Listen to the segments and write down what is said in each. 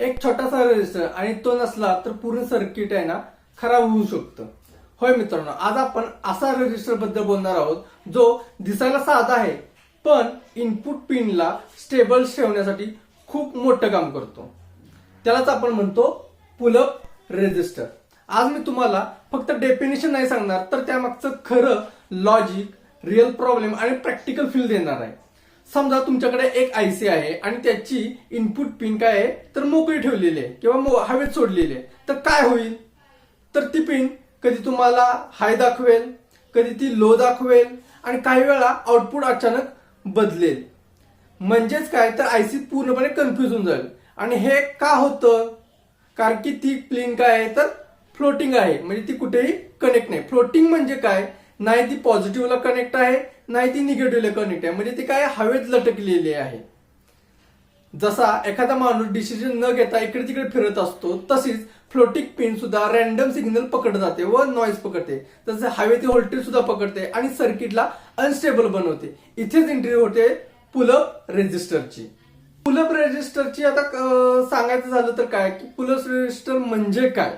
एक छोटासा रेजिस्टर आणि तो नसला तर पूर्ण सर्किट आहे ना खराब होऊ शकतं. होय मित्रांनो आज आपण असा रेजिस्टरबद्दल बोलणार आहोत जो दिसायला साधा आहे पण इनपुट पिनला स्टेबल ठेवण्यासाठी खूप मोठं काम करतो. त्यालाच आपण म्हणतो पुलअप रेजिस्टर आज मी तुम्हाला फक्त डेफिनेशन नाही सांगणार तर त्यामागचं खरं लॉजिक रिअल प्रॉब्लेम आणि प्रॅक्टिकल फील देणार आहे. समजा तुमच्याकडे एक आयसी आहे आणि त्याची इनपुट पिन काय आहे तर मोकळी ठेवलेली आहे किंवा मो- हवेत सोडलेली आहे. तर काय होईल? तर ती पिन कधी तुम्हाला हाय दाखवेल कधी ती लो दाखवेल आणि काही वेळा आउटपुट अचानक बदलेल. म्हणजेच काय? तर आयसी पूर्णपणे कन्फ्युज होऊन जाईल. आणि हे का होतं? कारण की ती प्लेन काय आहे? तर फ्लोटिंग आहे. म्हणजे ती कुठेही कनेक्ट नाही. फ्लोटिंग म्हणजे काय? नाही ती पॉझिटिव्हला कनेक्ट आहे नाही ती निगेटिव्हला कनेक्ट आहे. म्हणजे ती काय हवेत लटकलेली आहे. जसा एखादा माणूस डिसिजन न घेता इकडे तिकडे फिरत असतो तशीच फ्लोटिंग पिन सुद्धा रॅन्डम सिग्नल पकडत जाते व नॉईज पकडते. तसे हवेतील व्होल्टेज सुद्धा पकडते आणि सर्किटला अनस्टेबल बनवते. इथेच एंट्री होते पुलअप रेजिस्टरची पुलअप रेजिस्टरची आता सांगायचं झालं तर काय? की पुलअप रेजिस्टर म्हणजे काय?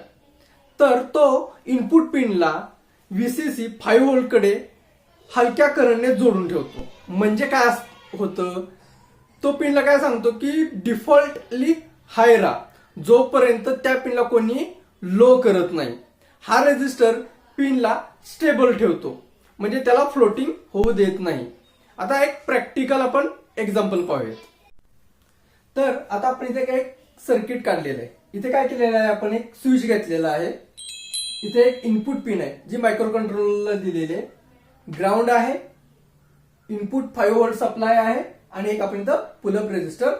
तर तो इनपुट पिनला व्हीसीसी फाईव्ह व्होल्ट हलक्या करंटने जोडून ठेवतो. म्हणजे काय अस- होतं? तो पिनला काय सांगतो की डिफॉल्टली हाय राहा जोपर्यंत त्या पिनला कोणी लो करत नाही हा रेजिस्टर पिनला स्टेबल ठेवतो. म्हणजे त्याला फ्लोटिंग होऊ देत नाही. आता एक प्रॅक्टिकल आपण एक्झाम्पल पाहूयात. तर आता आपण इथे काय सर्किट काढलेलं आहे. इथे काय केलेलं आहे? आपण एक स्विच घेतलेला आहे. इथे एक इनपुट पिन आहे जी मायक्रो कंट्रोलरला दिलेली आहे. ग्राउंड आहे इनपुट फाईव्ह व्होल्ट सप्लाय आहे आणि एक आपण इथं पुलअप रेजिस्टर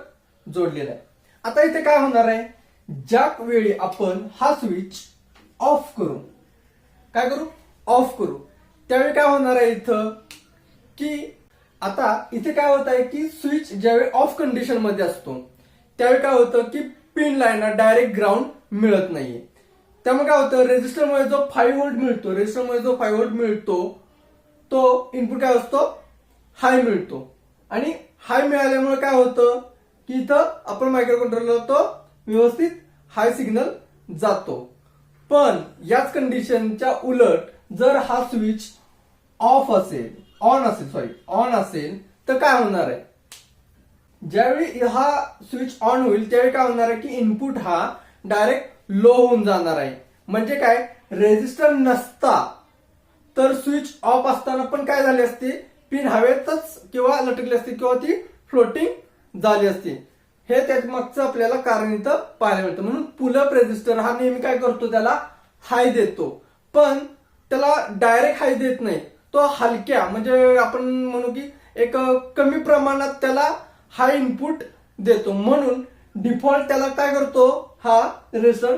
जोडलेला आहे. आता इथे काय होणार आहे? ज्या वेळी आपण हा स्विच ऑफ करू काय करू? ऑफ करू. त्यावेळी काय होणार आहे इथं? की आता इथे काय होत आहे की स्विच ज्यावेळी ऑफ कंडिशनमध्ये असतो त्यावेळी काय होतं की पिन लाईन डायरेक्ट ग्राउंड मिळत नाहीये. त्यामुळे काय होतं रेजिस्टरमुळे जो फाईव्ह वोल्ट मिळतो रेजिस्टरमुळे जो फाईव्ह वोल्ट मिळतो तो इनपुट काय असतो? हाय मिळतो. आणि हाय मिळाल्यामुळे काय होतं की इथं आपण मायक्रो कंट्रोलर तो व्यवस्थित हाय सिग्नल जातो. पण याच कंडिशनच्या उलट जर हा स्विच ऑफ असेल ऑन असेल सॉरी ऑन असेल तर काय होणार आहे? ज्यावेळी हा स्विच ऑन होईल त्यावेळी काय होणार आहे की इनपुट हा डायरेक्ट लो होऊन जाणार आहे. म्हणजे काय? रेजिस्टर नसता. तर स्विच ऑफ असताना पण काय झाले असते? पिन हवेतच किंवा लटकली असते किंवा ती फ्लोटिंग झाली असते. हे त्याच्या मागचं आपल्याला कारण इथं पाहायला मिळतं. म्हणून पुलअप रेजिस्टर हा नेहमी काय करतो? त्याला हाय देतो. पण त्याला डायरेक्ट हाय देत नाही. तो हलक्या म्हणजे आपण म्हणू की एक कमी प्रमाणात त्याला हाय इनपुट देतो. म्हणून डिफॉल्ट त्याला काय करतो? हा रेजिस्टर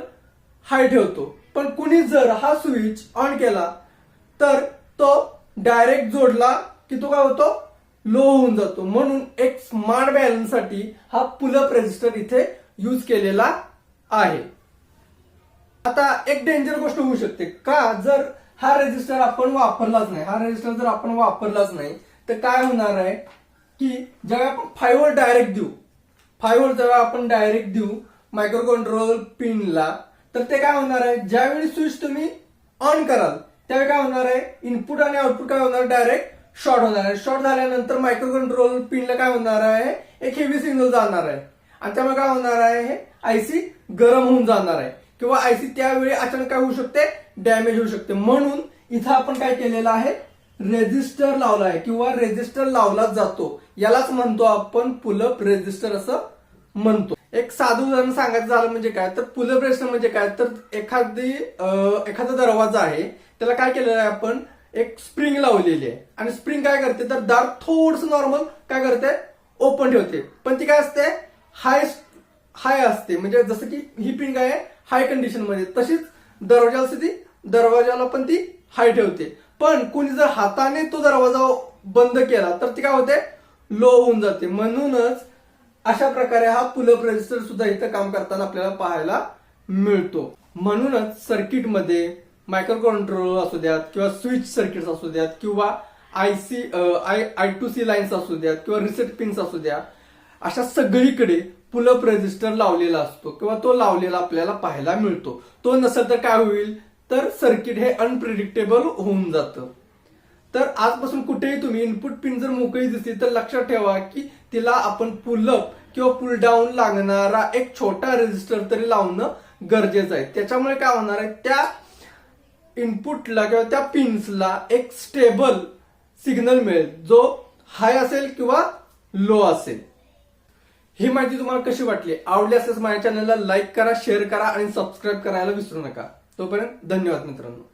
हाय ठेवतो. पण कुणी जर हा स्विच ऑन केला तर तो डायरेक्ट जोडला की तो काय होतो? लो होऊन जातो. म्हणून एक स्मार्ट बॅलन्ससाठी हा पुलअप रेजिस्टर इथे यूज केलेला आहे. आता एक डेंजर गोष्ट होऊ शकते. का? जर हा रेजिस्टर आपण वापरलाच नाही हा रेजिस्टर जर आपण वापरलाच नाही तर काय होणार आहे? की ज्यावेळी आपण फायवर डायरेक्ट देऊ फाईव्ह वर आपण डायरेक्ट देऊ. मायक्रो कंट्रोल पिनला तर ते काय होणार आहे? ज्यावेळी स्विच तुम्ही ऑन कराल त्यावेळी काय होणार आहे? इनपुट आणि आउटपुट काय होणार? डायरेक्ट शॉर्ट होणार आहे. शॉर्ट झाल्यानंतर मायक्रो कंट्रोल पिनला काय होणार आहे? एक हेवी सिग्नल जाणार आहे. आणि त्यामुळे काय होणार आहे? हे आयसी गरम होऊन जाणार आहे. किंवा आयसी त्यावेळी अचानक काय होऊ शकते? डॅमेज होऊ शकते. म्हणून इथं आपण काय केलेलं आहे? रेजिस्टर लावला आहे किंवा रेजिस्टर लावला जातो. यालाच म्हणतो आपण पुलअप रेजिस्टर असं म्हणतो. एक साधं उदाहरण सांगायचं झालं म्हणजे काय? तर पुलअप रेजिस्टर म्हणजे काय? तर एखादी एखादा दरवाजा आहे त्याला काय केलेलं आहे आपण? एक स्प्रिंग लावलेली आहे. आणि स्प्रिंग काय करते? तर दार थोडस नॉर्मल काय करते? ओपन ठेवते. पण ती काय असते? हाय हाय असते. म्हणजे जसं की ही पिंग आहे? हाय कंडिशनमध्ये. तशीच दरवाजाला असते ती दरवाजाला पण ती हाय ठेवते. पण कोणी जर हाताने तो दरवाजा बंद केला तर ते काय होते? लो होऊन जाते. म्हणूनच अशा प्रकारे हा पुलअप रेजिस्टर सुद्धा इथं काम करताना आपल्याला पाहायला मिळतो. म्हणूनच सर्किटमध्ये मायक्रो कंट्रोल असू द्यात किंवा स्विच सर्किट्स असू द्यात किंवा I C I I two C lines असू द्यात किंवा रिसेट पिन्स असू द्या अशा सगळीकडे पुलअप रेजिस्टर लावलेला असतो किंवा तो लावलेला आपल्याला पाहायला मिळतो. तो नसेल तर काय होईल? तर सर्किट हे अनप्रिडिक्टेबल होऊन जातं. तर आजपासून कुठेही तुम्ही इनपुट पिन जर मोकळी दिसली तर लक्षात ठेवा की तिला आपण पुलअप किंवा पुल डाऊन लागणारा एक छोटा रेजिस्टर तरी लावणं गरजेचं आहे. त्याच्यामुळे काय होणार आहे? त्या इनपुटला किंवा त्या पिन्सला एक स्टेबल सिग्नल मिळेल. जो हाय असेल किंवा लो असेल. ही माहिती तुम्हाला कशी वाटली? आवडली असेल माझ्या चॅनलला लाईक करा शेअर करा आणि सबस्क्राईब करायला विसरू नका. तोपर्यंत धन्यवाद मित्रांनो.